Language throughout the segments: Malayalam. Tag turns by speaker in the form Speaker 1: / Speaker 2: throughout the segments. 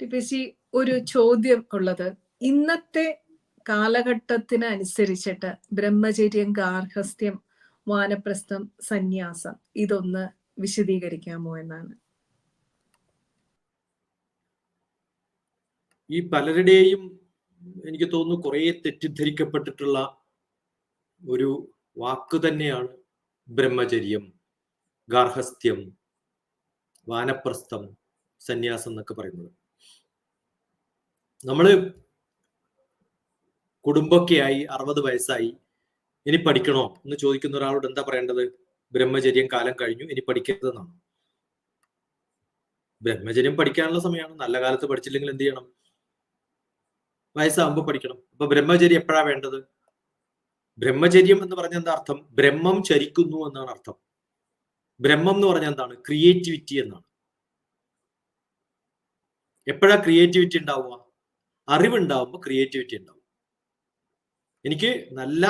Speaker 1: ടിപ്പേച്ചി ഒരു ചോദ്യം ഉള്ളത്. ഇന്നത്തെ കാലഘട്ടത്തിന് അനുസരിച്ചിട്ട് ബ്രഹ്മചര്യം ഗാർഹസ്ഥ്യം വാനപ്രസ്ഥം സന്യാസം ഇതൊന്ന് വിശദീകരിക്കാമോ എന്നാണ്.
Speaker 2: ഈ പലരുടെയും എനിക്ക് തോന്നുന്നു കുറെ തെറ്റിദ്ധരിക്കപ്പെട്ടിട്ടുള്ള ഒരു വാക്ക് തന്നെയാണ് ബ്രഹ്മചര്യം ഗാർഹസ്ഥ്യം വാനപ്രസ്ഥം സന്യാസം എന്നൊക്കെ പറയുന്നത്. നമ്മൾ കുടുംബമൊക്കെയായി അറുപത് വയസ്സായി. ഇനി പഠിക്കണോ? എന്ന് ചോദിക്കുന്ന ഒരാളോട് എന്താ പറയേണ്ടത്? ബ്രഹ്മചര്യം കാലം കഴിഞ്ഞു ഇനി പഠിക്കരുതെന്നാണ് ബ്രഹ്മചര്യം പഠിക്കാനുള്ള സമയമാണ്. നല്ല കാലത്ത് പഠിച്ചില്ലെങ്കിൽ എന്ത് ചെയ്യണം? വയസ്സാകുമ്പോൾ പഠിക്കണം. അപ്പൊ ബ്രഹ്മചര്യം എപ്പോഴാ വേണ്ടത്? ബ്രഹ്മചര്യം എന്ന് പറഞ്ഞ എന്താ അർത്ഥം? ബ്രഹ്മം ചരിക്കുന്നു എന്നാണ് അർത്ഥം. ബ്രഹ്മം എന്ന് പറഞ്ഞാൽ എന്താണ്? ക്രിയേറ്റിവിറ്റി എന്നാണ്. എപ്പോഴാ ക്രിയേറ്റിവിറ്റി ഉണ്ടാവുക? അറിവുണ്ടാവുമ്പോൾ ക്രിയേറ്റിവിറ്റി ഉണ്ടാവും. എനിക്ക് നല്ല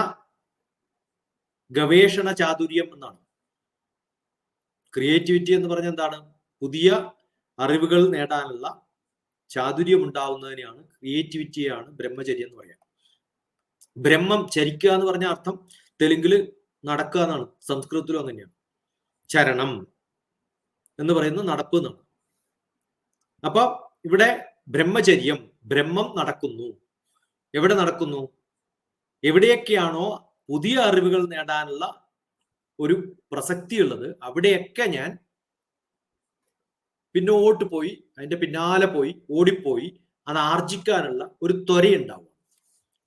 Speaker 2: ഗവേഷണ ചാതുര്യം എന്നാണ്. ക്രിയേറ്റിവിറ്റി എന്ന് പറഞ്ഞ എന്താണ്? പുതിയ അറിവുകൾ നേടാനുള്ള ചാതുര്യം ഉണ്ടാവുന്നതിനെയാണ് ക്രിയേറ്റിവിറ്റിയാണ് ബ്രഹ്മചര്യം എന്ന് പറയാം ബ്രഹ്മം ചരിക്കുക എന്ന് പറഞ്ഞ അർത്ഥം തെലുങ്കിൽ നടക്കുക എന്നാണ്. സംസ്കൃതത്തിലും അങ്ങനെയാണ്. ചരണം എന്ന് പറയുന്നത് നടപ്പ് എന്നാണ്. അപ്പൊ ഇവിടെ ബ്രഹ്മചര്യം ബ്രഹ്മം നടക്കുന്നു. എവിടെ നടക്കുന്നു? എവിടെയൊക്കെയാണോ പുതിയ അറിവുകൾ നേടാനുള്ള ഒരു പ്രസക്തി ഉള്ളത് അവിടെയൊക്കെ ഞാൻ പിന്നോട്ട് പോയി അതിന്റെ പിന്നാലെ പോയി ഓടിപ്പോയി അത് ആർജിക്കാനുള്ള ഒരു ത്വരയുണ്ടാവും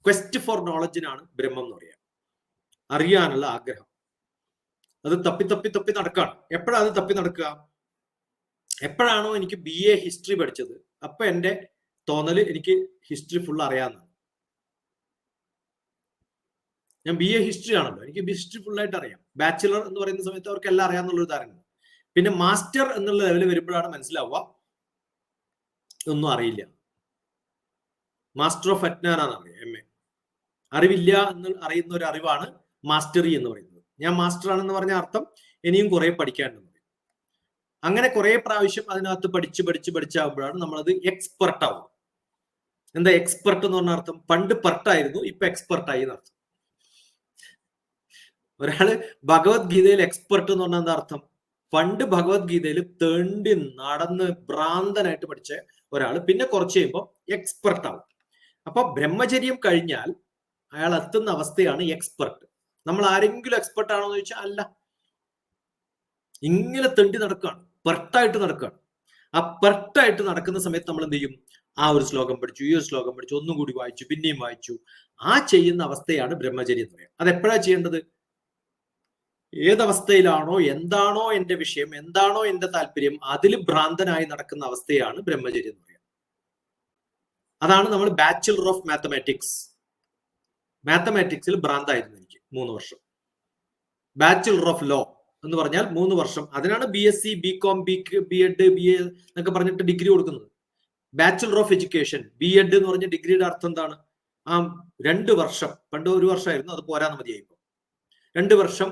Speaker 2: ക്വസ്റ്റ് ഫോർ നോളജിനാണ് ബ്രഹ്മം എന്ന് പറയുക അറിയാനുള്ള ആഗ്രഹം. അത് തപ്പി തപ്പി തപ്പി നടക്കാണ്. എപ്പോഴാണ് അത് തപ്പി നടക്കുക? എപ്പോഴാണോ എനിക്ക് ബി എ ഹിസ്റ്ററി പഠിച്ചത്? അപ്പൊ എന്റെ തോന്നൽ എനിക്ക് ഹിസ്റ്ററി ഫുൾ അറിയാമെന്നാണ് ഞാൻ ബി എ ഹിസ്റ്ററി ആണല്ലോ. എനിക്ക് ഹിസ്റ്ററി ഫുൾ ആയിട്ട് അറിയാം. ബാച്ചിലർ എന്ന് പറയുന്ന സമയത്ത് അവർക്ക് എല്ലാം അറിയാമെന്നുള്ള ഒരു ധാരണ. പിന്നെ മാസ്റ്റർ എന്നുള്ള ലെവലിൽ വരുമ്പോഴാണ് മനസ്സിലാവുക ഒന്നും അറിയില്ല. മാസ്റ്റർ ഓഫ് അറ്റ്നാനാണ് അറിയാം എം എ അറിവില്ല എന്ന് അറിയുന്ന ഒരു അറിവാണ് മാസ്റ്ററി എന്ന് പറയുന്നത്. ഞാൻ മാസ്റ്റർ ആണെന്ന് പറഞ്ഞ അർത്ഥം ഇനിയും കുറെ പഠിക്കാനുണ്ട് അങ്ങനെ കുറെ പ്രാവശ്യം അതിനകത്ത് പഠിച്ച് പഠിച്ച് പഠിച്ചാകുമ്പോഴാണ് നമ്മളത് എക്സ്പെർട്ട് ആവും എന്താ എക്സ്പെർട്ട് എന്ന് പറഞ്ഞ അർത്ഥം? പണ്ട് പെർട്ടായിരുന്നു ഇപ്പൊ എക്സ്പെർട്ടായി എന്നർത്ഥം ഒരാൾ ഭഗവത്ഗീതയിൽ എക്സ്പെർട്ട് എന്ന് പറഞ്ഞ എന്താ അർത്ഥം? പണ്ട് ഭഗവത്ഗീതയിൽ തേണ്ടി നടന്ന് ഭ്രാന്തനായിട്ട് പഠിച്ച ഒരാൾ പിന്നെ കുറച്ച് കഴിയുമ്പോൾ എക്സ്പെർട്ട് ആവും. അപ്പൊ ബ്രഹ്മചര്യം കഴിഞ്ഞാൽ അയാൾ എത്തുന്ന അവസ്ഥയാണ് എക്സ്പെർട്ട് നമ്മൾ ആരെങ്കിലും എക്സ്പെർട്ട് ആണോ എന്ന് ചോദിച്ചാൽ അല്ല. ഇങ്ങനെ തെണ്ടി നടക്കുകയാണ് പെർട്ടായിട്ട് നടക്കുകയാണ് ആ പെർട്ടായിട്ട് നടക്കുന്ന സമയത്ത് നമ്മൾ എന്ത് ചെയ്യും? ആ ഒരു ശ്ലോകം പഠിച്ചു ഈ ഒരു ശ്ലോകം പഠിച്ചു ഒന്നും കൂടി വായിച്ചു പിന്നെയും വായിച്ചു. ആ ചെയ്യുന്ന അവസ്ഥയാണ് ബ്രഹ്മചര്യം എന്ന് പറയുക അത് എപ്പോഴാണ് ചെയ്യേണ്ടത്? ഏതവസ്ഥയിലാണോ എന്താണോ എന്റെ വിഷയം എന്താണോ എന്റെ താല്പര്യം അതിൽ ഭ്രാന്തനായി നടക്കുന്ന അവസ്ഥയാണ് ബ്രഹ്മചര്യം എന്ന് പറയുക അതാണ് നമ്മൾ ബാച്ചിലർ ഓഫ് മാത്തമാറ്റിക്സ് മാത്തമാറ്റിക്സിൽ ഭ്രാന്തായിരുന്നു എനിക്ക് മൂന്ന് വർഷം. ബാച്ചിലർ ഓഫ് ലോ എന്ന് പറഞ്ഞാൽ മൂന്ന് വർഷം. അതിനാണ് B S C B com B B ed B എന്നൊക്കെ പറഞ്ഞിട്ട് ഡിഗ്രി കൊടുക്കുന്നത്. Bachelor of education B ed എന്ന് പറഞ്ഞ ഡിഗ്രിയുടെ അർത്ഥം എന്താണ്? ആ രണ്ട് വർഷം പണ്ട് ഒരു വർഷമായിരുന്നു അത് പോരാന്ന് മതിയായി ഇപ്പൊ രണ്ട് വർഷം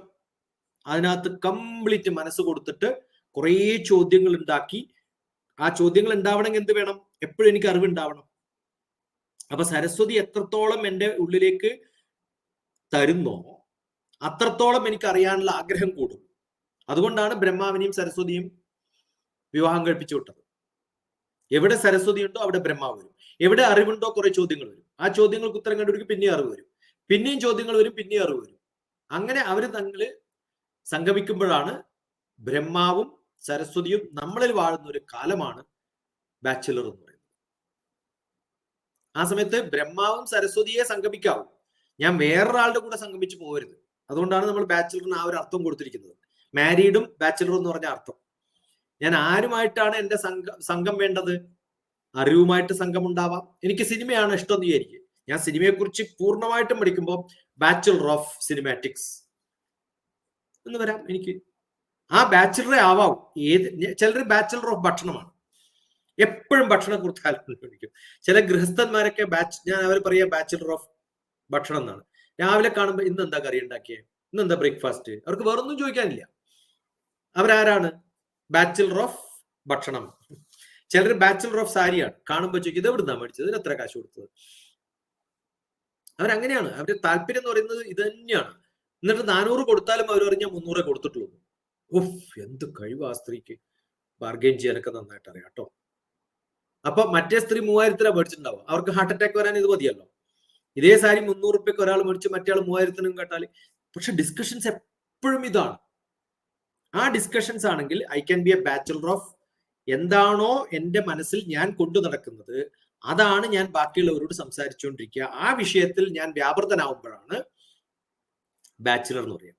Speaker 2: അതിനകത്ത് കംപ്ലീറ്റ് മനസ്സ് കൊടുത്തിട്ട് കുറേ ചോദ്യങ്ങൾ ഉണ്ടാക്കി. ആ ചോദ്യങ്ങൾ ഉണ്ടാവണമെങ്കിൽ എന്ത് വേണം? എപ്പോഴും എനിക്ക് അറിവുണ്ടാവണം അപ്പൊ സരസ്വതി എത്രത്തോളം എന്റെ ഉള്ളിലേക്ക് തരുന്നോ അത്രത്തോളം എനിക്ക് അറിയാനുള്ള ആഗ്രഹം കൂടും. അതുകൊണ്ടാണ് ബ്രഹ്മാവിനെയും സരസ്വതിയും വിവാഹം കഴിപ്പിച്ചു വിട്ടത്. എവിടെ സരസ്വതി ഉണ്ടോ അവിടെ ബ്രഹ്മാവ് വരും. എവിടെ അറിവുണ്ടോ കുറെ ചോദ്യങ്ങൾ വരും. ആ ചോദ്യങ്ങൾക്ക് ഉത്തരം കണ്ടുപിടിക്കും പിന്നെയും അറിവ് വരും. പിന്നെയും ചോദ്യങ്ങൾ വരും പിന്നെയും അറിവ് വരും. അങ്ങനെ അവർ തങ്ങൾ സംഗമിക്കുമ്പോഴാണ് ബ്രഹ്മാവും സരസ്വതിയും നമ്മളിൽ വാഴുന്ന ഒരു കാലമാണ് ബാച്ചിലർ എന്ന് പറയുന്നത്. ആ സമയത്ത് ബ്രഹ്മാവും സരസ്വതിയെ സംഗമിക്കാവും. ഞാൻ വേറൊരാളുടെ കൂടെ സംഗമിച്ചു പോകരുത്. അതുകൊണ്ടാണ് നമ്മൾ ബാച്ചിലറിന് ആ ഒരു അർത്ഥം കൊടുത്തിരിക്കുന്നത്. മാരീഡും ബാച്ചിലറും എന്ന് പറഞ്ഞ അർത്ഥം. ഞാൻ ആരുമായിട്ടാണ് എന്റെ സംഘം സംഘം വേണ്ടത്? അറിവുമായിട്ട് സംഘം ഉണ്ടാവാം എനിക്ക് സിനിമയാണ് ഇഷ്ടം വിചാരിക്കും ഞാൻ സിനിമയെക്കുറിച്ച് പൂർണമായിട്ടും പഠിക്കുമ്പോൾ ബാച്ചിലർ ഓഫ് സിനിമാറ്റിക്സ് എന്ന് വരാം എനിക്ക്. ആ ബാച്ചിലറെ ആവാം. ഏത് ചിലർ ബാച്ചിലർ ഓഫ് ഭക്ഷണമാണ്. എപ്പോഴും ഭക്ഷണം കുറിച്ച് ആലോചിക്കും ചില ഗൃഹസ്ഥന്മാരൊക്കെ ബാച്ച് ഞാൻ അവർ പറയാ ബാച്ചിലർ ഓഫ് ഭക്ഷണം എന്നാണ്. രാവിലെ കാണുമ്പോൾ ഇന്ന് എന്താ കറി ഉണ്ടാക്കിയത് ഇന്ന് എന്താ ബ്രേക്ക്ഫാസ്റ്റ് അവർക്ക് വേറൊന്നും ചോദിക്കാനില്ല. അവരാരാണ്? ബാച്ചിലർ ഓഫ് ഭക്ഷണം. ചിലർ ബാച്ചിലർ ഓഫ് സാരിയാണ്. കാണുമ്പോൾ ചോദിക്കും ഇത് എവിടുന്നാ മേടിച്ചത്? ഇതിന് എത്ര കാശ് കൊടുത്തത്? അവരങ്ങനെയാണ്. അവരുടെ താല്പര്യം എന്ന് പറയുന്നത് ഇത് തന്നെയാണ്. എന്നിട്ട് നാനൂറ് കൊടുത്താലും അവർ പറഞ്ഞ മുന്നൂറേ കൊടുത്തിട്ടുള്ളൂ. ഉഫ് എന്ത് കഴിവ് ആ സ്ത്രീക്ക്. ബാർഗെയിൻ ചെയ്യാനൊക്കെ നന്നായിട്ട് അറിയാം കേട്ടോ. അപ്പൊ മറ്റേ സ്ത്രീ മൂവായിരത്തിനാ മേടിച്ചിട്ടുണ്ടാവും അവർക്ക് ഹാർട്ട് അറ്റാക്ക് വരാൻ ഇത് മതിയല്ലോ. ഇതേ സാരി മുന്നൂറ് റുപ്യക്ക് ഒരാൾ മേടിച്ച് മറ്റേ ആൾ മൂവായിരത്തിനും കേട്ടാൽ പക്ഷെ ഡിസ്കഷൻസ് എപ്പോഴും ഇതാണ്. ആ ഡിസ്കഷൻസ് ആണെങ്കിൽ I can be a bachelor of എന്താണോ എന്റെ മനസ്സിൽ ഞാൻ കൊണ്ടു നടക്കുന്നത് അതാണ് ഞാൻ ബാക്കിയുള്ളവരോട് സംസാരിച്ചുകൊണ്ടിരിക്കുക. ആ വിഷയത്തിൽ ഞാൻ വ്യാപൃതനാവുമ്പോഴാണ് ബാച്ചിലർ എന്ന് പറയുക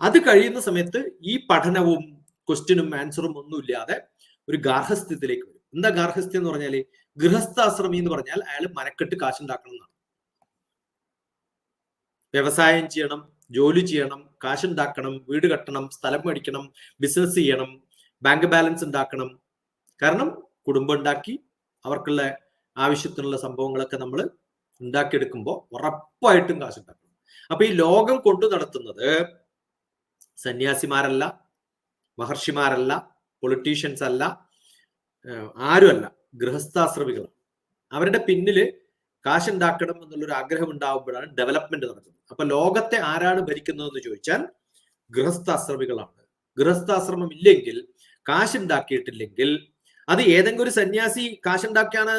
Speaker 2: അത് കഴിയുന്ന സമയത്ത് ഈ പഠനവും ക്വസ്റ്റ്യനും ആൻസറും ഒന്നുമില്ലാതെ ഒരു ഗാർഹസ്ഥ്യത്തിലേക്ക് വരും. എന്താ ഗാർഹസ്ഥ്യം എന്ന് പറഞ്ഞാൽ ഗൃഹസ്ഥാശ്രമി എന്ന് പറഞ്ഞാൽ അയാൾ മനക്കെട്ട് കാശുണ്ടാക്കണം എന്നാണ് വ്യവസായം ചെയ്യണം ജോലി ചെയ്യണം കാശുണ്ടാക്കണം വീട് കെട്ടണം സ്ഥലം മേടിക്കണം ബിസിനസ് ചെയ്യണം ബാങ്ക് ബാലൻസ് ഉണ്ടാക്കണം. കാരണം കുടുംബം ഉണ്ടാക്കി അവർക്കുള്ള ആവശ്യത്തിനുള്ള സംഭവങ്ങളൊക്കെ നമ്മൾ ഉണ്ടാക്കിയെടുക്കുമ്പോൾ ഉറപ്പായിട്ടും കാശുണ്ടാക്കണം അപ്പൊ ഈ ലോകം കൊണ്ടു നടത്തുന്നത് സന്യാസിമാരല്ല മഹർഷിമാരല്ല പൊളിറ്റീഷ്യൻസ് അല്ല ആരുമല്ല ഗൃഹസ്ഥാശ്രമികളാണ്. അവരുടെ പിന്നിൽ കാശുണ്ടാക്കണം എന്നുള്ളൊരു ആഗ്രഹം ഉണ്ടാകുമ്പോഴാണ് ഡെവലപ്മെന്റ് നടക്കുന്നത്. അപ്പൊ ലോകത്തെ ആരാണ് ഭരിക്കുന്നതെന്ന് ചോദിച്ചാൽ ഗൃഹസ്ഥാശ്രമികളാണ്. ഗൃഹസ്ഥാശ്രമം ഇല്ലെങ്കിൽ കാശുണ്ടാക്കിയിട്ടില്ലെങ്കിൽ അത് ഏതെങ്കിലും ഒരു സന്യാസി കാശുണ്ടാക്കിയാണ്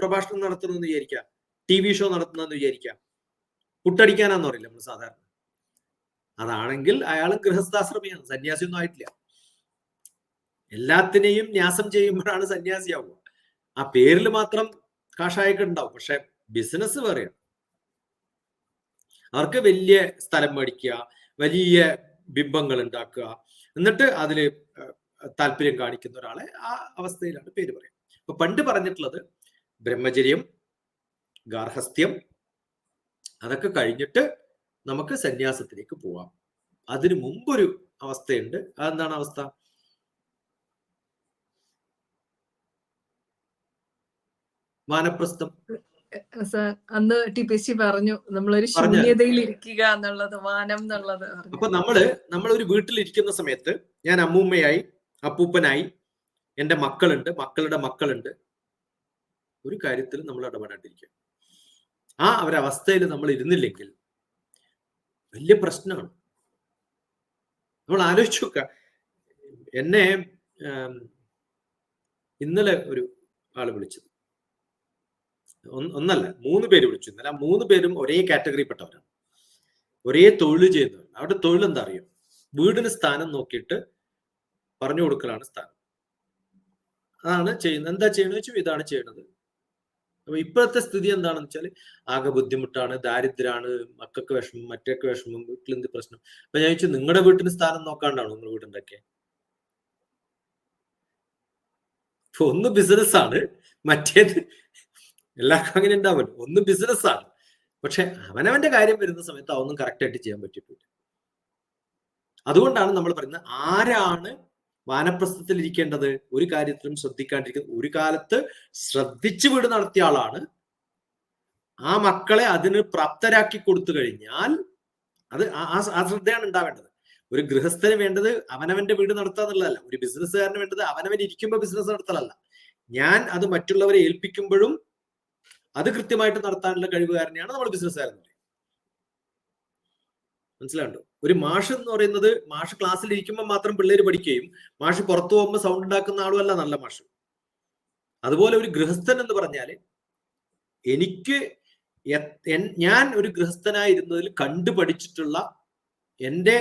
Speaker 2: പ്രഭാഷണം നടത്തുന്നതെന്ന് വിചാരിക്കാം. ടി വി ഷോ നടത്തുന്നതെന്ന് വിചാരിക്കാം. പുട്ടടിക്കാനാന്ന് പറയില്ല നമ്മൾ സാധാരണ? അതാണെങ്കിൽ അയാൾ ഗൃഹസ്ഥാശ്രമിയാണ് സന്യാസിയൊന്നും ആയിട്ടില്ല. എല്ലാത്തിനെയും ന്യാസം ചെയ്യുമ്പോഴാണ് സന്യാസിയാവുക. ആ പേരിൽ മാത്രം കാഷായൊക്കെ ഉണ്ടാവും പക്ഷെ ബിസിനസ് വേറെയാണ് അവർക്ക് വലിയ സ്ഥലം മേടിക്കുക വലിയ ബിംബങ്ങൾ ഉണ്ടാക്കുക. എന്നിട്ട് അതിൽ താല്പര്യം കാണിക്കുന്ന ഒരാളെ ആ അവസ്ഥയിലാണ് പേര് പറയുക. അപ്പൊ പണ്ട് പറഞ്ഞിട്ടുള്ളത് ബ്രഹ്മചര്യം ഗാർഹസ്ഥ്യം അതൊക്കെ കഴിഞ്ഞിട്ട് നമുക്ക് സന്യാസത്തിലേക്ക് പോവാം. അതിനു മുമ്പൊരു അവസ്ഥയുണ്ട്. അതെന്താണ് അവസ്ഥ? വാനപ്രസ്ഥം.
Speaker 1: അന്ന് ടി പി സി പറഞ്ഞു നമ്മളൊരു. ശൂന്യതയിൽ ഇരിക്കുക എന്നുള്ളത് വാനം എന്നുള്ളത്.
Speaker 2: അപ്പൊ നമ്മൾ നമ്മളൊരു വീട്ടിലിരിക്കുന്ന സമയത്ത് ഞാൻ അമ്മൂമ്മയായി അപ്പൂപ്പനായി എന്റെ മക്കളുണ്ട് മക്കളുടെ മക്കളുണ്ട്. ഒരു കാര്യത്തിൽ നമ്മൾ ഇടപെടാണ്ടിരിക്കുക. ആ ഒരവസ്ഥയിൽ നമ്മൾ ഇരുന്നില്ലെങ്കിൽ വലിയ പ്രശ്നമാണ്. നമ്മൾ ആലോചിച്ചു നോക്ക എന്നെ ഇന്നലെ ഒരു ആൾ വിളിച്ചത്. ഒന്നല്ല മൂന്ന് പേര് വിളിച്ചു. ഇന്നലെ മൂന്ന് പേരും ഒരേ കാറ്റഗറി പെട്ടവരാണ് ഒരേ തൊഴിൽ ചെയ്യുന്നവർ. അവിടെ തൊഴിൽ എന്താ അറിയോ? വീടിന് സ്ഥാനം നോക്കിയിട്ട് പറഞ്ഞു കൊടുക്കലാണ് സ്ഥാനം. അതാണ് ചെയ്യുന്നത് എന്താ ചെയ്യണമെന്ന് വെച്ചാൽ ഇതാണ് ചെയ്യണത്. അപ്പൊ ഇപ്പോഴത്തെ സ്ഥിതി എന്താണെന്ന് വെച്ചാൽ ആകെ ബുദ്ധിമുട്ടാണ് ദാരിദ്ര്യമാണ് മക്കൾക്ക് വിഷമം മറ്റൊക്കെ വിഷമം വീട്ടിൽ എന്ത് പ്രശ്നം? അപ്പൊ ഞാൻ ചോദിച്ചു നിങ്ങളുടെ വീട്ടിന് സ്ഥാനം നോക്കാണ്ടാണോ നിങ്ങൾ വീടുണ്ടാക്കിയ ഒന്ന് ബിസിനസ് ആണ് മറ്റേത് എല്ലാവർക്കും അങ്ങനെ ഉണ്ടാവും ഒന്ന് ബിസിനസ്സാണ് പക്ഷെ അവനവന്റെ കാര്യം വരുന്ന സമയത്ത് അതൊന്നും കറക്റ്റ് ആയിട്ട് ചെയ്യാൻ പറ്റിയിട്ടില്ല. അതുകൊണ്ടാണ് നമ്മൾ പറയുന്നത് ആരാണ് വാനപ്രസ്ഥത്തിൽ ഇരിക്കേണ്ടത്? ഒരു കാര്യത്തിലും ശ്രദ്ധിക്കാണ്ടിരിക്കുന്നത് ഒരു കാലത്ത് ശ്രദ്ധിച്ചു വീട് നടത്തിയ ആളാണ്. ആ മക്കളെ അതിന് പ്രാപ്തരാക്കി കൊടുത്തു കഴിഞ്ഞാൽ അത് ആ ശ്രദ്ധയാണ് ഉണ്ടാവേണ്ടത്. ഒരു ഗൃഹസ്ഥന് വേണ്ടത് അവനവന്റെ വീട് നടത്തുക എന്നുള്ളതല്ല ഒരു ബിസിനസ്സുകാരന് വേണ്ടത് അവനവൻ ഇരിക്കുമ്പോൾ ബിസിനസ് നടത്തലല്ല. ഞാൻ അത് മറ്റുള്ളവരെ ഏൽപ്പിക്കുമ്പോഴും അത് കൃത്യമായിട്ട് നടത്താനുള്ള കഴിവുകാരനെയാണ് നമ്മൾ ബിസിനസ്സുകാരൻ എന്ന് പറയുന്നത് മനസ്സിലാണ്ടോ ഒരു മാഷ് എന്ന് പറയുന്നത് മാഷ് ക്ലാസ്സിൽ ഇരിക്കുമ്പോൾ മാത്രം പിള്ളേർ പഠിക്കുകയും മാഷ് പുറത്തു പോകുമ്പോൾ സൗണ്ട് ഉണ്ടാക്കുന്ന ആളുമല്ല നല്ല മാഷ്. അതുപോലെ ഒരു ഗൃഹസ്ഥൻ എന്ന് പറഞ്ഞാൽ എനിക്ക് ഞാൻ ഒരു ഗൃഹസ്ഥനായിരുന്നതിൽ കണ്ടു പഠിച്ചിട്ടുള്ള എന്റെ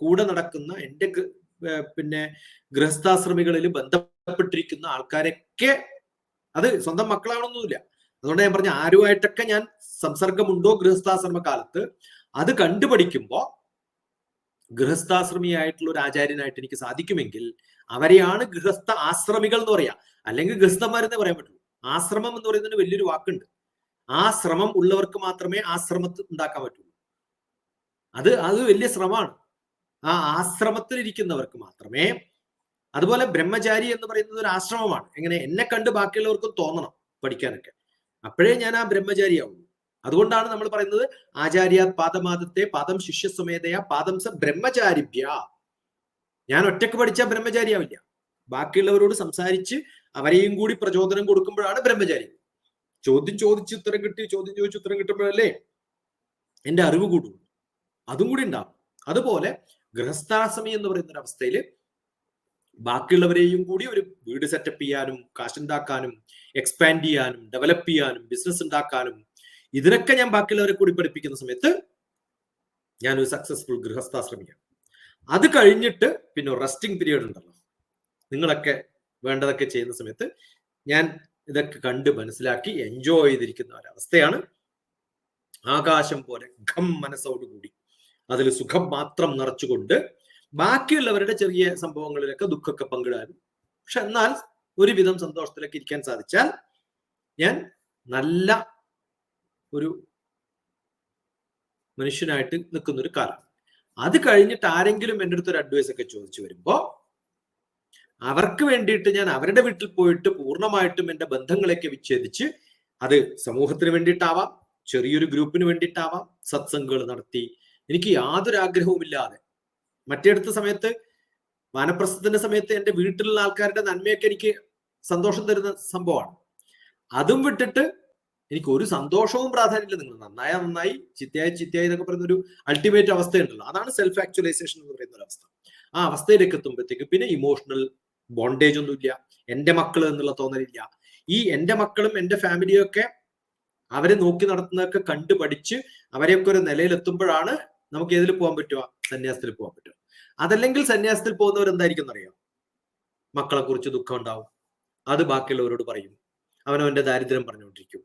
Speaker 2: കൂടെ നടക്കുന്ന എന്റെ പിന്നെ ഗൃഹസ്ഥാശ്രമികളിൽ ബന്ധപ്പെട്ടിരിക്കുന്ന ആൾക്കാരൊക്കെ അത് സ്വന്തം മക്കളാണെന്നൊന്നുമില്ല അതുകൊണ്ട് ഞാൻ പറഞ്ഞ ആരുമായിട്ടൊക്കെ ഞാൻ സംസർഗമുണ്ടോ ഗൃഹസ്ഥാശ്രമ കാലത്ത് അത് കണ്ടുപഠിക്കുമ്പോ ഗൃഹസ്ഥാശ്രമിയായിട്ടുള്ള ഒരു ആചാര്യനായിട്ട് എനിക്ക് സാധിക്കുമെങ്കിൽ അവരെയാണ് ഗൃഹസ്ഥ ആശ്രമികൾ എന്ന് പറയാ. അല്ലെങ്കിൽ ഗൃഹസ്ഥന്മാരെന്നേ പറയാൻ പറ്റുള്ളൂ. ആശ്രമം എന്ന് പറയുന്നതിന് വലിയൊരു വാക്കുണ്ട്. ആ ശ്രമം ഉള്ളവർക്ക് മാത്രമേ ആശ്രമത്ത് ഉണ്ടാക്കാൻ പറ്റുള്ളൂ. അത് അത് വലിയ ശ്രമമാണ്. ആ ആശ്രമത്തിൽ ഇരിക്കുന്നവർക്ക് മാത്രമേ അതുപോലെ ബ്രഹ്മചാരി എന്ന് പറയുന്നത് ഒരു ആശ്രമമാണ്. എങ്ങനെ? എന്നെ കണ്ട് ബാക്കിയുള്ളവർക്കും തോന്നണം പഠിക്കാനൊക്കെ. അപ്പോഴേ ഞാൻ ആ ബ്രഹ്മചാരിയാവുള്ളൂ. അതുകൊണ്ടാണ് നമ്മൾ പറയുന്നത് ആചാര്യ പാദമാദത്തെ പാദം ശിഷ്യസമേതയ പാദം സ ബ്രഹ്മചാരിഭ്യ. ഞാൻ ഒറ്റയ്ക്ക് പഠിച്ച ബ്രഹ്മചാരിയാവില്ല. ബാക്കിയുള്ളവരോട് സംസാരിച്ച് അവരെയും കൂടി പ്രചോദനം കൊടുക്കുമ്പോഴാണ് ബ്രഹ്മചാരി. ചോദ്യം ചോദിച്ച് ഉത്തരം കിട്ടി ചോദ്യം ചോദിച്ച് ഉത്തരം കിട്ടുമ്പോഴല്ലേ എന്റെ അറിവ് കൂടുള്ളൂ. അതും കൂടി ഉണ്ടാവും. അതുപോലെ ഗൃഹസ്ഥാശ്രമി എന്ന് പറയുന്ന ഒരു അവസ്ഥയിൽ ബാക്കിയുള്ളവരെയും കൂടി ഒരു വീട് സെറ്റപ്പ് ചെയ്യാനും കാശ് ഉണ്ടാക്കാനും എക്സ്പാൻഡ് ചെയ്യാനും ഡെവലപ്പ് ചെയ്യാനും ബിസിനസ് ഉണ്ടാക്കാനും ഇതിനൊക്കെ ഞാൻ ബാക്കിയുള്ളവരെ കൂടി പഠിപ്പിക്കുന്ന സമയത്ത് ഞാൻ ഒരു സക്സസ്ഫുൾ ഗൃഹസ്ഥാശ്രമിയാണ്. അത് കഴിഞ്ഞിട്ട് പിന്നെ റെസ്റ്റിംഗ് പീരീഡ് ഉണ്ടല്ലോ. നിങ്ങളൊക്കെ വേണ്ടതൊക്കെ ചെയ്യുന്ന സമയത്ത് ഞാൻ ഇതൊക്കെ കണ്ട് മനസ്സിലാക്കി എൻജോയ് ചെയ്തിരിക്കുന്ന ഒരവസ്ഥയാണ്. ആകാശം പോലെ ഖം മനസ്സോടുകൂടി അതിൽ സുഖം മാത്രം നിറച്ചുകൊണ്ട് ബാക്കിയുള്ളവരുടെ ചെറിയ സംഭവങ്ങളിലൊക്കെ ദുഃഖമൊക്കെ പങ്കിടാനും. പക്ഷെ എന്നാൽ ഒരുവിധം സന്തോഷത്തിലേക്ക് ഇരിക്കാൻ സാധിച്ചാൽ ഞാൻ നല്ല ഒരു മനുഷ്യനായിട്ട് നിൽക്കുന്ന ഒരു കാലം. അത് കഴിഞ്ഞിട്ട് ആരെങ്കിലും എന്റെ അടുത്ത് ഒരു അഡ്വൈസ് ഒക്കെ ചോദിച്ചു വരുമ്പോൾ അവർക്ക് വേണ്ടിയിട്ട് ഞാൻ അവരുടെ വീട്ടിൽ പോയിട്ട് പൂർണമായിട്ടും എന്റെ ബന്ധങ്ങളെയൊക്കെ വിച്ഛേദിച്ച് അത് സമൂഹത്തിന് വേണ്ടിയിട്ടാവാം ചെറിയൊരു ഗ്രൂപ്പിന് വേണ്ടിയിട്ടാവാം സത്സംഗങ്ങൾ നടത്തി. എനിക്ക് യാതൊരു ആഗ്രഹവുമില്ലാതെ മറ്റേടുത്ത സമയത്ത് വാനപ്രസ്ഥത്തിന്റെ സമയത്ത് എന്റെ വീട്ടിലുള്ള ആൾക്കാരുടെ നന്മയൊക്കെ എനിക്ക് സന്തോഷം തരുന്ന സംഭവമാണ്. അതും വിട്ടിട്ട് എനിക്ക് ഒരു സന്തോഷവും പ്രാധാന്യമില്ല. നിങ്ങൾ നന്നായ നന്നായി ചിത്തയായി ചിത്തയായി എന്നൊക്കെ പറയുന്ന ഒരു അൾട്ടിമേറ്റ് അവസ്ഥയുണ്ടല്ലോ. അതാണ് സെൽഫ് ആക്ച്വലൈസേഷൻ എന്ന് പറയുന്ന ഒരു അവസ്ഥ. ആ അവസ്ഥയിലേക്ക് എത്തുമ്പോഴത്തേക്ക് പിന്നെ ഇമോഷണൽ ബോണ്ടേജ് ഒന്നുമില്ല. എന്റെ മക്കൾ എന്നുള്ള തോന്നലില്ല. ഈ എന്റെ മക്കളും എന്റെ ഒക്കെ അവരെ നോക്കി നടത്തുന്നതൊക്കെ കണ്ടു പഠിച്ച് അവരെയൊക്കെ ഒരു നിലയിൽ എത്തുമ്പോഴാണ് നമുക്ക് ഏതിൽ പോകാൻ പറ്റുക? സന്യാസത്തിൽ പോകാൻ പറ്റുക. അതല്ലെങ്കിൽ സന്യാസത്തിൽ പോകുന്നവർ എന്തായിരിക്കും എന്നറിയാം മക്കളെ കുറിച്ച് ദുഃഖം ഉണ്ടാവും. അത് ബാക്കിയുള്ളവരോട് പറയും. അവനവന്റെ ദാരിദ്ര്യം പറഞ്ഞുകൊണ്ടിരിക്കും.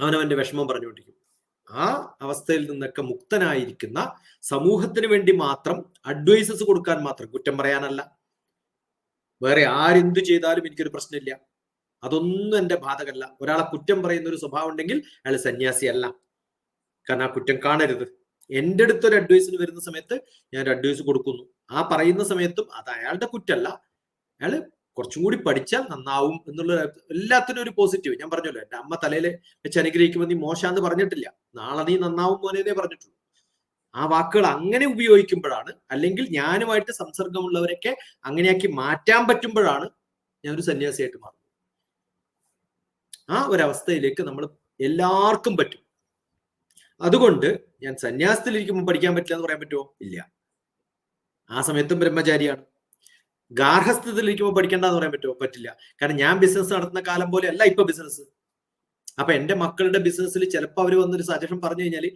Speaker 2: അവനവന്റെ വിഷമം പറഞ്ഞുകൊണ്ടിരിക്കും. ആ അവസ്ഥയിൽ നിന്നൊക്കെ മുക്തനായിരിക്കുന്ന സമൂഹത്തിന് വേണ്ടി മാത്രം അഡ്വൈസസ് കൊടുക്കാൻ മാത്രം കുറ്റം പറയാനല്ല. വേറെ ആരെന്ത് ചെയ്താലും എനിക്കൊരു പ്രശ്നമില്ല. അതൊന്നും എന്റെ ബാധകല്ല. ഒരാളെ കുറ്റം പറയുന്ന ഒരു സ്വഭാവം ഉണ്ടെങ്കിൽ അയാൾ സന്യാസിയല്ല. കാരണം ആ കുറ്റം കാണരുത്. എന്റെ അടുത്ത് ഒരു അഡ്വൈസിന് വരുന്ന സമയത്ത് ഞാൻ ഒരു അഡ്വൈസ് കൊടുക്കുന്നു. ആ പറയുന്ന സമയത്തും അത് അയാളുടെ കുറ്റല്ല അയാൾ കുറച്ചും കൂടി പഠിച്ചാൽ നന്നാവും എന്നുള്ള എല്ലാത്തിനും ഒരു പോസിറ്റീവ് ഞാൻ പറഞ്ഞല്ലോ എന്റെ അമ്മ തലയിൽ വെച്ച് അനുഗ്രഹിക്കുമ്പോൾ നീ മോശാന്ന് പറഞ്ഞിട്ടില്ല. നാളെ നീ നന്നാവും മോനെ പറഞ്ഞിട്ടുള്ളൂ. ആ വാക്കുകൾ അങ്ങനെ ഉപയോഗിക്കുമ്പോഴാണ് അല്ലെങ്കിൽ ഞാനുമായിട്ട് സംസർഗമുള്ളവരൊക്കെ അങ്ങനെയാക്കി മാറ്റാൻ പറ്റുമ്പോഴാണ് ഞാൻ ഒരു സന്യാസിയായിട്ട് മാറുന്നത്. ആ ഒരവസ്ഥയിലേക്ക് നമ്മൾ എല്ലാവർക്കും പറ്റും. അതുകൊണ്ട് ഞാൻ സന്യാസത്തിലിരിക്കുമ്പോൾ പഠിക്കാൻ പറ്റില്ല എന്ന് പറയാൻ പറ്റുമോ? ഇല്ല. ആ സമയത്തും ബ്രഹ്മചാരിയാണ്. ഗാർഹസ്ഥത്തിലിരിക്കുമ്പോൾ പഠിക്കേണ്ടെന്ന് പറയാൻ പറ്റുമോ? പറ്റില്ല. കാരണം ഞാൻ ബിസിനസ് നടത്തുന്ന കാലം പോലെ അല്ല ഇപ്പൊ ബിസിനസ് അപ്പൊ എന്റെ മക്കളുടെ ബിസിനസ്സിൽ ചിലപ്പോൾ അവർ വന്നൊരു സജഷൻ പറഞ്ഞു കഴിഞ്ഞാൽ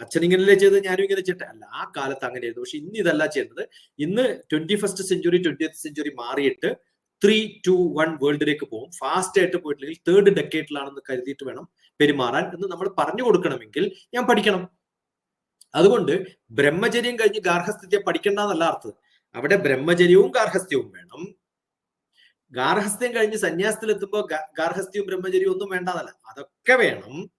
Speaker 2: അച്ഛൻ ഇങ്ങനെയല്ലേ ചെയ്ത് ഞാനും ഇങ്ങനെ ചെയ്യട്ടെ അല്ല ആ കാലത്ത് അങ്ങനെയായിരുന്നു. പക്ഷെ ഇന്ന് ഇതല്ല ചെയ്യുന്നത്. ഇന്ന് twenty first century twenty century മാറിയിട്ട് ത്രീ ടു വൺ വേൾഡിലേക്ക് പോകും. ഫാസ്റ്റ് ആയിട്ട് പോയിട്ടില്ലെങ്കിൽ തേർഡ് ഡെക്കേറ്റിലാണെന്ന് കരുതിയിട്ട് വേണം പെരുമാറാൻ എന്ന് നമ്മൾ പറഞ്ഞു കൊടുക്കണമെങ്കിൽ ഞാൻ പഠിക്കണം. അതുകൊണ്ട് ബ്രഹ്മചര്യം കഴിഞ്ഞ് ഗാർഹസ്ഥ്യത്തെ പഠിക്കേണ്ടെന്നല്ല അർത്ഥം. അവിടെ ബ്രഹ്മചര്യവും ഗാർഹസ്ഥ്യവും വേണം. ഗാർഹസ്ഥ്യം കഴിഞ്ഞ് സന്യാസത്തിലെത്തുമ്പോൾ ഗാർഹസ്ഥ്യവും ബ്രഹ്മചര്യവും ഒന്നും വേണ്ടെന്നല്ല. അതൊക്കെ വേണം.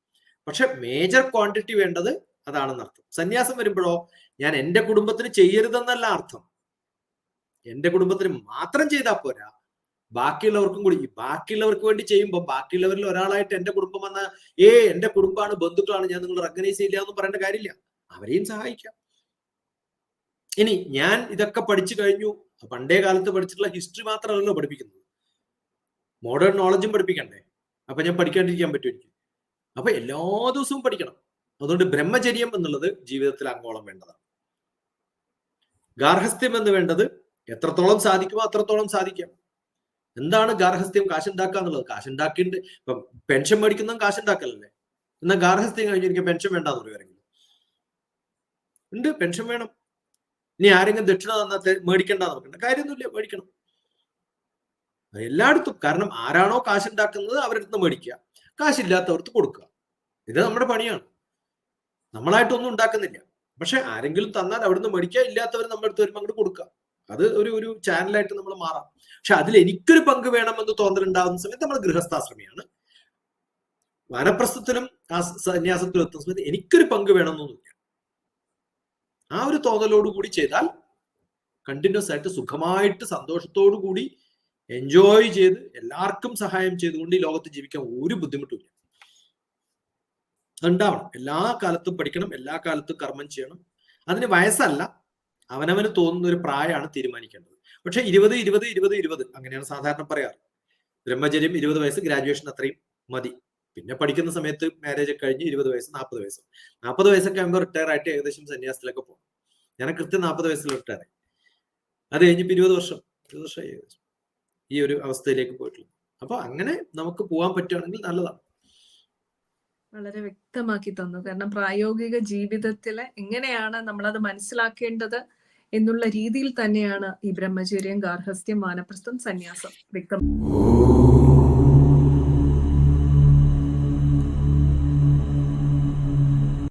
Speaker 2: പക്ഷെ മേജർ ക്വാണ്ടിറ്റി വേണ്ടത് അതാണെന്ന് അർത്ഥം. സന്യാസം വരുമ്പോഴോ ഞാൻ എന്റെ കുടുംബത്തിന് ചെയ്യരുതെന്നല്ല അർത്ഥം. എന്റെ കുടുംബത്തിന് മാത്രം ചെയ്താൽ പോരാ. ബാക്കിയുള്ളവർക്കും കൂടി. ബാക്കിയുള്ളവർക്ക് വേണ്ടി ചെയ്യുമ്പോൾ ബാക്കിയുള്ളവരിൽ ഒരാളായിട്ട് എന്റെ കുടുംബം വന്ന ഏ എന്റെ കുടുംബമാണ് ബന്ധുക്കളാണ് ഞാൻ നിങ്ങൾ റെക്കഗ്നൈസ് ചെയ്യില്ല എന്ന് പറയേണ്ട കാര്യമില്ല. അവരെയും സഹായിക്കാം. ഇനി ഞാൻ ഇതൊക്കെ പഠിച്ചു കഴിഞ്ഞു. പണ്ടേ കാലത്ത് പഠിച്ചിട്ടുള്ള ഹിസ്റ്ററി മാത്രമല്ലല്ലോ പഠിപ്പിക്കുന്നത്. മോഡേൺ നോളജും പഠിപ്പിക്കണ്ടേ? അപ്പൊ ഞാൻ പഠിക്കാണ്ടിരിക്കാൻ പറ്റും എനിക്ക്? അപ്പൊ എല്ലാ ദിവസവും പഠിക്കണം. അതുകൊണ്ട് ബ്രഹ്മചര്യം എന്നുള്ളത് ജീവിതത്തിൽ അങ്ങോളം വേണ്ടതാണ്. ഗാർഹസ്ഥ്യം എന്ന് വേണ്ടത് എത്രത്തോളം സാധിക്കുമോ അത്രത്തോളം സാധിക്കാം. എന്താണ് ഗാർഹസ്ഥ്യം കാശുണ്ടാക്കുക എന്നുള്ളത്? കാശുണ്ടാക്കിയിട്ട് ഇപ്പം പെൻഷൻ മേടിക്കുന്നതും കാശുണ്ടാക്കലല്ലേ? എന്നാൽ ഗാർഹസ്ഥ്യം കഴിഞ്ഞ് എനിക്ക് പെൻഷൻ വേണ്ടാന്ന് പറയുമായിരുന്നു ഉണ്ട് പെൻഷൻ വേണം. ഇനി ആരെങ്കിലും ദക്ഷിണ തന്നാൽ മേടിക്കണ്ട നോക്കണ്ട കാര്യമൊന്നുമില്ല മേടിക്കണം. എല്ലായിടത്തും. കാരണം ആരാണോ കാശുണ്ടാക്കുന്നത് അവരുടെ അടുത്ത് മേടിക്കുക. കാശില്ലാത്തവർക്ക് കൊടുക്കുക. ഇത് നമ്മുടെ പണിയാണ്. നമ്മളായിട്ടൊന്നും ഉണ്ടാക്കുന്നില്ല. പക്ഷെ ആരെങ്കിലും തന്നാൽ അവിടുന്ന് മേടിക്കുക ഇല്ലാത്തവർ നമ്മുടെ അടുത്ത് വരുമ്പോൾ അങ്ങോട്ട് കൊടുക്കുക. അത് ഒരു ഒരു ചാനലായിട്ട് നമ്മൾ മാറാം. പക്ഷെ അതിൽ എനിക്കൊരു പങ്ക് വേണമെന്ന് തോന്നലുണ്ടാകുന്ന സമയത്ത് നമ്മൾ ഗൃഹസ്ഥാശ്രമിയാണ്. വനപ്രസ്ഥത്തിലും ആ സന്യാസത്തിലും എത്തുന്ന സമയത്ത് എനിക്കൊരു പങ്ക് വേണമെന്നൊന്നുമില്ല. ആ ഒരു തോന്നലോടുകൂടി ചെയ്താൽ കണ്ടിന്യൂസ് ആയിട്ട് സുഖമായിട്ട് സന്തോഷത്തോടു കൂടി എൻജോയ് ചെയ്ത് എല്ലാവർക്കും സഹായം ചെയ്തുകൊണ്ട് ഈ ലോകത്ത് ജീവിക്കാൻ ഒരു ബുദ്ധിമുട്ടുമില്ല. ഉണ്ടാവണം എല്ലാ കാലത്തും പഠിക്കണം. എല്ലാ കാലത്തും കർമ്മം ചെയ്യണം. അതിന് വയസ്സല്ല. അവനവന് തോന്നുന്ന ഒരു പ്രായമാണ് തീരുമാനിക്കേണ്ടത്. പക്ഷെ ഇരുപത് ഇരുപത് ഇരുപത് ഇരുപത് അങ്ങനെയാണ് സാധാരണ പറയാറ്. ബ്രഹ്മചര്യം ഇരുപത് വയസ്സ് ഗ്രാജുവേഷൻ അത്രയും മതി. പിന്നെ പഠിക്കുന്ന സമയത്ത് മാരേജ് കഴിഞ്ഞ് ഇരുപത് വയസ്സ് നാൽപ്പത് വയസ്സ്. നാൽപ്പത് വയസ്സൊക്കെ ആകുമ്പോൾ റിട്ടയർ ആയിട്ട് ഏകദേശം സന്യാസത്തിലൊക്കെ പോകും ഞാൻ കൃത്യം നാൽപ്പത് വയസ്സിൽ റിട്ടയർ ആയി. അത് കഴിഞ്ഞിപ്പോ ഇരുപത് വർഷം ഇരുപത് വർഷമായി ഏകദേശം ഈ ഒരു അവസ്ഥയിലേക്ക് പോയിട്ടുള്ളത് അപ്പൊ അങ്ങനെ നമുക്ക് പോകാൻ പറ്റുകയാണെങ്കിൽ നല്ലതാണ്.
Speaker 1: വളരെ വ്യക്തമാക്കി തന്നു. കാരണം പ്രായോഗിക ജീവിതത്തിൽ എങ്ങനെയാണ് നമ്മളത് മനസ്സിലാക്കേണ്ടത്? എന്നുള്ള രീതിയിൽ തന്നെയാണ് ഈ ബ്രഹ്മചര്യം ഗാർഹസ്ഥ്യം വാനപ്രസ്ഥം സന്യാസം വ്യക്തം